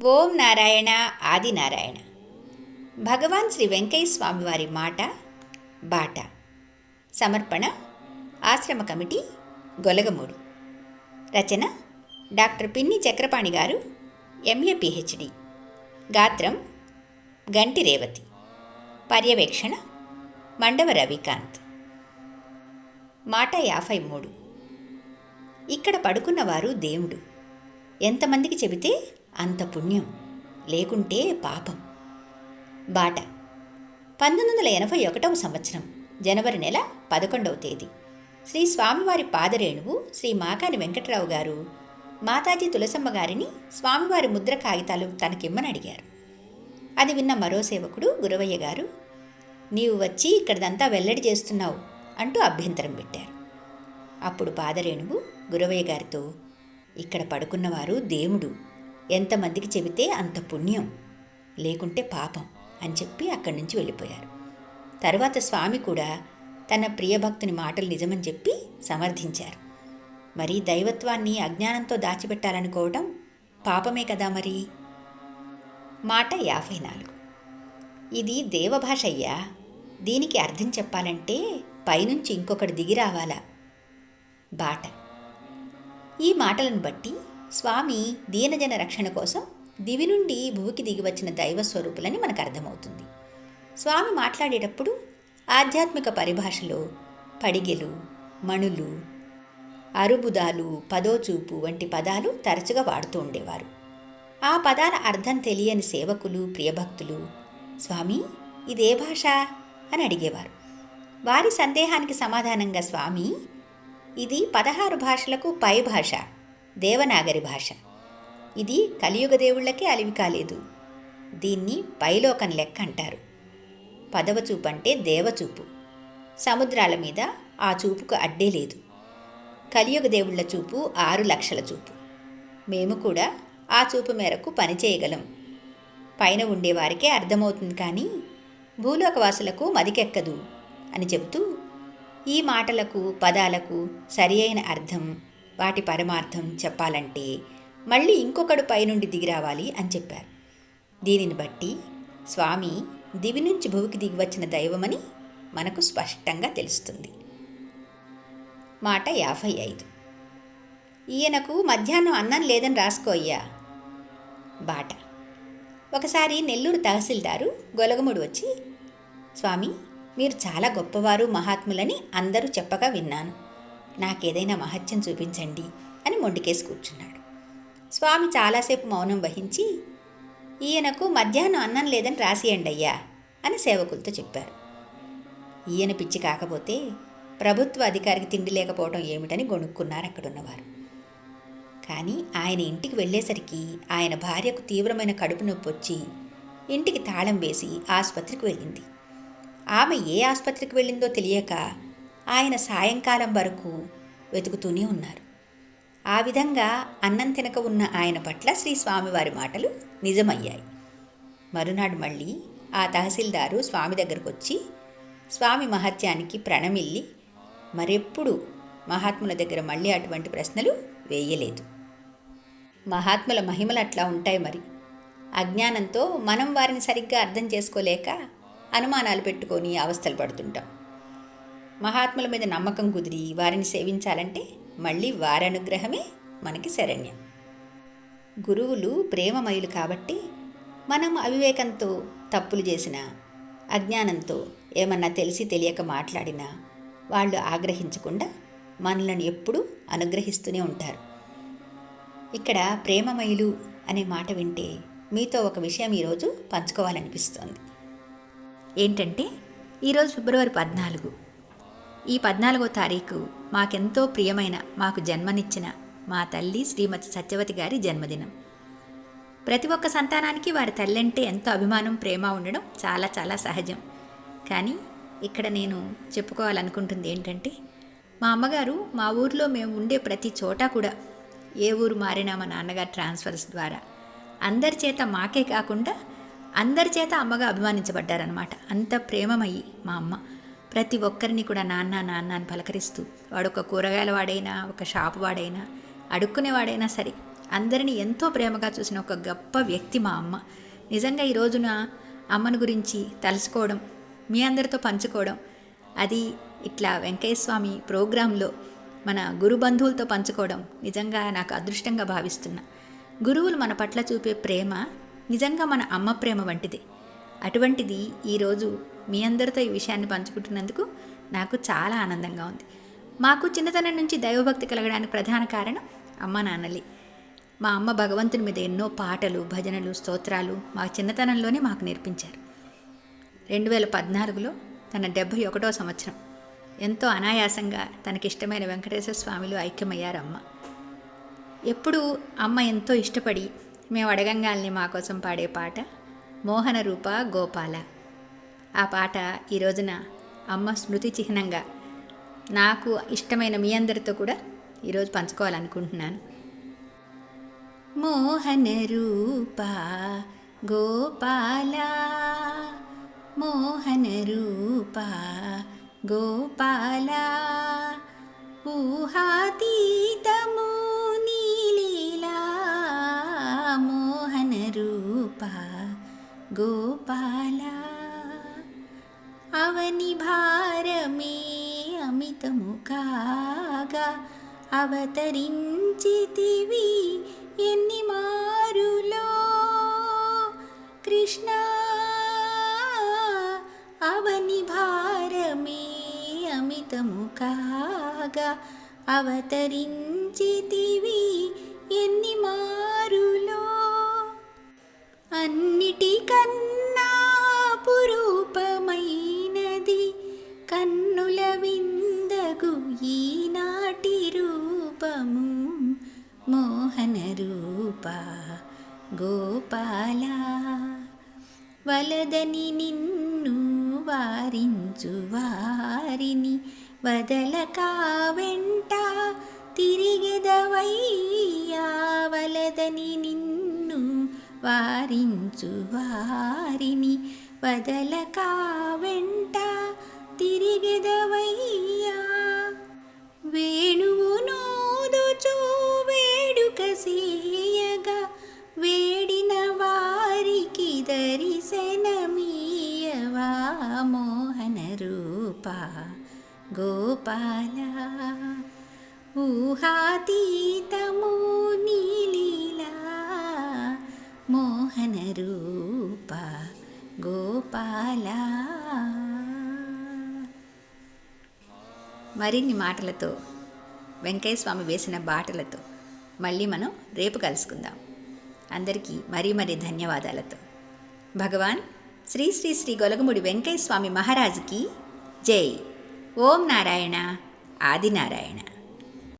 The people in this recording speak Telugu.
ఓం నారాయణ ఆది నారాయణ. భగవాన్ శ్రీ వెంకయ్య స్వామి వారి మాట బాట. సమర్పణ ఆశ్రమ కమిటీ గొలగమూడు రచన డాక్టర్ పిన్ని చక్రపాణి గారు ఎంఏ పిహెచ్డి. గాత్రం గంటి రేవతి. పర్యవేక్షణ మండవ రవికాంత్. మాట యాభై మూడు. ఇక్కడ పడుకున్నవారు దేవుడు. ఎంతమందికి చెబితే అంత పుణ్యం లేకుంటే పాపం. బాట. పంతొమ్మిది వందల ఎనభై ఒకటవ సంవత్సరం జనవరి నెల పదకొండవ తేదీ. శ్రీ స్వామివారి పాదరేణువు శ్రీ మాకాని వెంకట్రావు గారు మాతాజీ తులసమ్మ గారిని స్వామివారి ముద్ర కాగితాలు తనకిమ్మని అడిగారు. అది విన్న మరో సేవకుడు గురవయ్య గారు నీవు వచ్చి ఇక్కడదంతా వెల్లడి చేస్తున్నావు అంటూ అభ్యంతరం పెట్టారు. అప్పుడు పాదరేణువు గురవయ్య గారితో ఇక్కడ పడుకున్నవారు దేవుడు ఎంతమందికి చెబితే అంత పుణ్యం. లేకుంటే పాపం అని చెప్పి అక్కడి నుంచి వెళ్ళిపోయారు. తర్వాత స్వామి కూడా తన ప్రియభక్తుని మాటలు నిజమని చెప్పి సమర్థించారు. మరి దైవత్వాన్ని అజ్ఞానంతో దాచిపెట్టాలనుకోవడం పాపమే కదా మరి? మాట యాభై నాలుగు. ఇది దేవభాష అయ్యా. దీనికి అర్థం చెప్పాలంటే పైనుంచి ఇంకొకటి దిగి రావాలా? బాట. ఈ మాటలను బట్టి స్వామి దీనజన రక్షణ కోసం దివి నుండి భూమికి దిగి వచ్చిన దైవ స్వరూపులని మనకు అర్థమవుతుంది. స్వామి మాట్లాడేటప్పుడు ఆధ్యాత్మిక పరిభాషలో పడిగెలు మణులు అరుబుదాలు పదోచూపు వంటి పదాలు తరచుగా వాడుతూ ఉండేవారు. ఆ పదాల అర్థం తెలియని సేవకులు ప్రియభక్తులు స్వామి ఇదే భాష? అని అడిగేవారు. వారి సందేహానికి సమాధానంగా స్వామి ఇది పదహారు భాషలకు పై భాష. దేవనాగరి భాష. ఇది కలియుగ దేవుళ్ళకే అలివి కాలేదు. దీన్ని పైలోకం లెక్క అంటారు. పదవ చూపు అంటే దేవచూపు సముద్రాల మీద ఆ చూపుకు అడ్డే లేదు. కలియుగ దేవుళ్ళ చూపు ఆరు లక్షల చూపు. మేము కూడా ఆ చూపు మేరకు పనిచేయగలం పైన ఉండేవారికే అర్థమవుతుంది కానీ భూలోకవాసులకు మదికెక్కదు అని చెబుతూ ఈ మాటలకు పదాలకు సరి అయిన అర్థం వాటి పరమార్థం చెప్పాలంటే మళ్ళీ ఇంకొకడు పైనుండి దిగిరావాలి అని చెప్పారు. దీనిని బట్టి స్వామి దివి నుంచి భూమికి దిగివచ్చిన దైవమని మనకు స్పష్టంగా తెలుస్తుంది. మాట యాభై ఐదు. ఈయనకు మధ్యాహ్నం అన్నం లేదని రాసుకోయ్యా బాట. ఒకసారి నెల్లూరు తహసీల్దారు గొలగముడు వచ్చి స్వామి మీరు చాలా గొప్పవారు మహాత్ములని అందరూ చెప్పగా విన్నాను. నాకేదైనా మహత్యం చూపించండి అని మొండికేసి కూర్చున్నాడు. స్వామి చాలాసేపు మౌనం వహించి ఈయనకు మధ్యాహ్నం అన్నం లేదని రాసియండి అయ్యా అని సేవకులతో చెప్పారు. ఈయన పిచ్చి కాకపోతే ప్రభుత్వ అధికారికి తిండి లేకపోవడం ఏమిటని గొణుక్కున్నారు అక్కడున్నవారు. కానీ ఆయన ఇంటికి వెళ్ళేసరికి ఆయన భార్యకు తీవ్రమైన కడుపు నొప్పి వచ్చి ఇంటికి తాళం వేసి ఆసుపత్రికి వెళ్ళింది. ఆమె ఏ ఆసుపత్రికి వెళ్ళిందో తెలియక ఆయన సాయంకాలం వరకు వెతుకుతూనే ఉన్నారు. ఆ విధంగా అన్నం తినక ఉన్న ఆయన పట్ల శ్రీ స్వామివారి మాటలు నిజమయ్యాయి. మరునాడు మళ్ళీ ఆ తహసీల్దారు స్వామి దగ్గరకు వచ్చి స్వామి మహత్యానికి ప్రణమిల్లి మరెప్పుడు మహాత్ముల దగ్గర మళ్ళీ అటువంటి ప్రశ్నలు వేయలేదు. మహాత్ముల మహిమలు అట్లా ఉంటాయి మరి. అజ్ఞానంతో మనం వారిని సరిగ్గా అర్థం చేసుకోలేక అనుమానాలు పెట్టుకొని అవస్థలు పడుతుంటాం. మహాత్ముల మీద నమ్మకం కుదిరి వారిని సేవించాలంటే మళ్ళీ వారి అనుగ్రహమే మనకి శరణ్యం. గురువులు ప్రేమమయులు కాబట్టి మనం అవివేకంతో తప్పులు చేసినా అజ్ఞానంతో ఏమన్నా తెలిసి తెలియక మాట్లాడినా వాళ్ళు ఆగ్రహించకుండా మనలను ఎప్పుడూ అనుగ్రహిస్తూనే ఉంటారు. ఇక్కడ ప్రేమమయులు అనే మాట వింటే మీతో ఒక విషయం ఈరోజు పంచుకోవాలనిపిస్తోంది. ఏంటంటే ఈరోజు ఫిబ్రవరి పద్నాలుగు ఈ పద్నాలుగో తారీఖు మాకెంతో ప్రియమైన మాకు జన్మనిచ్చిన మా తల్లి శ్రీమతి సత్యవతి గారి జన్మదినం. ప్రతి ఒక్క సంతానానికి వారి తల్లి అంటే ఎంతో అభిమానం ప్రేమ ఉండడం చాలా చాలా సహజం. కానీ ఇక్కడ నేను చెప్పుకోవాలనుకుంటుంది ఏంటంటే మా అమ్మగారు మా ఊర్లో మేము ఉండే ప్రతి చోట కూడా ఏ ఊరు మారినా మా నాన్నగారు ట్రాన్స్ఫర్స్ ద్వారా అందరి చేత మాకే కాకుండా అందరి చేత అమ్మగా అభిమానించబడ్డారనమాట అంత ప్రేమమయ్యి మా అమ్మ. ప్రతి ఒక్కరిని కూడా నాన్న నాన్న అని పలకరిస్తూ వాడు ఒక కూరగాయల వాడైనా ఒక షాపు వాడైనా అడుక్కునేవాడైనా సరే అందరినీ ఎంతో ప్రేమగా చూసిన ఒక గొప్ప వ్యక్తి మా అమ్మ. నిజంగా ఈ రోజున అమ్మను గురించి తలుచుకోవడం మీ అందరితో పంచుకోవడం అది ఇట్లా వెంకయ్య స్వామి ప్రోగ్రాంలో మన గురు బంధువులతో పంచుకోవడం నిజంగా నాకు అదృష్టంగా భావిస్తున్నా. గురువులు మన పట్ల చూపే ప్రేమ నిజంగా మన అమ్మ ప్రేమ వంటిది. అటువంటిది ఈరోజు మీ అందరితో ఈ విషయాన్ని పంచుకుంటున్నందుకు నాకు చాలా ఆనందంగా ఉంది. మాకు చిన్నతనం నుంచి దైవభక్తి కలగడానికి ప్రధాన కారణం అమ్మ నాన్నలే. మా అమ్మ భగవంతుని మీద ఎన్నో పాటలు భజనలు స్తోత్రాలు మా చిన్నతనంలోనే మాకు నేర్పించారు. రెండు వేల పద్నాలుగులో తన డెబ్భై ఒకటో సంవత్సరం. ఎంతో అనాయాసంగా తనకిష్టమైన వెంకటేశ్వర స్వామిలు ఐక్యమయ్యారు అమ్మ. ఎప్పుడు అమ్మ ఎంతో ఇష్టపడి మేము అడగంగాల్ని మా కోసం పాడే పాట మోహన రూప గోపాల. ఆ పాట ఈ రోజున అమ్మ స్మృతి చిహ్నంగా నాకు ఇష్టమైన మీ అందరితో కూడా ఈరోజు పంచుకోవాలనుకుంటున్నాను. మోహన రూప గోపాల మోహన రూప గోపాల ఊహాతీతము నీలీలా మోహన రూప గోపాల అవని భారమే అమితము కాగా అవతరించితివి ఎన్ని మారులో? కృష్ణ అవని భారమే అమితము కాగా అవతరించితివి ఎన్ని మారులో? అన్నిటికన్నా పురూపమైనది కన్నుల విందగు ఈనాటి రూపము. మోహన రూప గోపాల వలదని నిన్ను వారించు వారిని. వదలక వెంట తిరిగెదవయ్యా. వలదని నిన్ను వారించు వారిని. వదలక వెంట తిరిగెదవయ్యా. వేణువు నోదుచు వేడుక సేయగా వేడిన వారికి దరిశనమీయవా మోహన రూప గోపాల. ఊహాతీతము నీలీలా మోహన రూప గోపాలా. మరిన్ని మాటలతో వెంకయ్య స్వామి వేసిన బాటలతో మళ్ళీ మనం రేపు కలుసుకుందాం. అందరికీ మరీ మరీ ధన్యవాదాలతో. భగవాన్ శ్రీ శ్రీ శ్రీ గొలగముడి వెంకయ్య స్వామి మహారాజుకి జై. ఓం నారాయణ ఆదినారాయణ.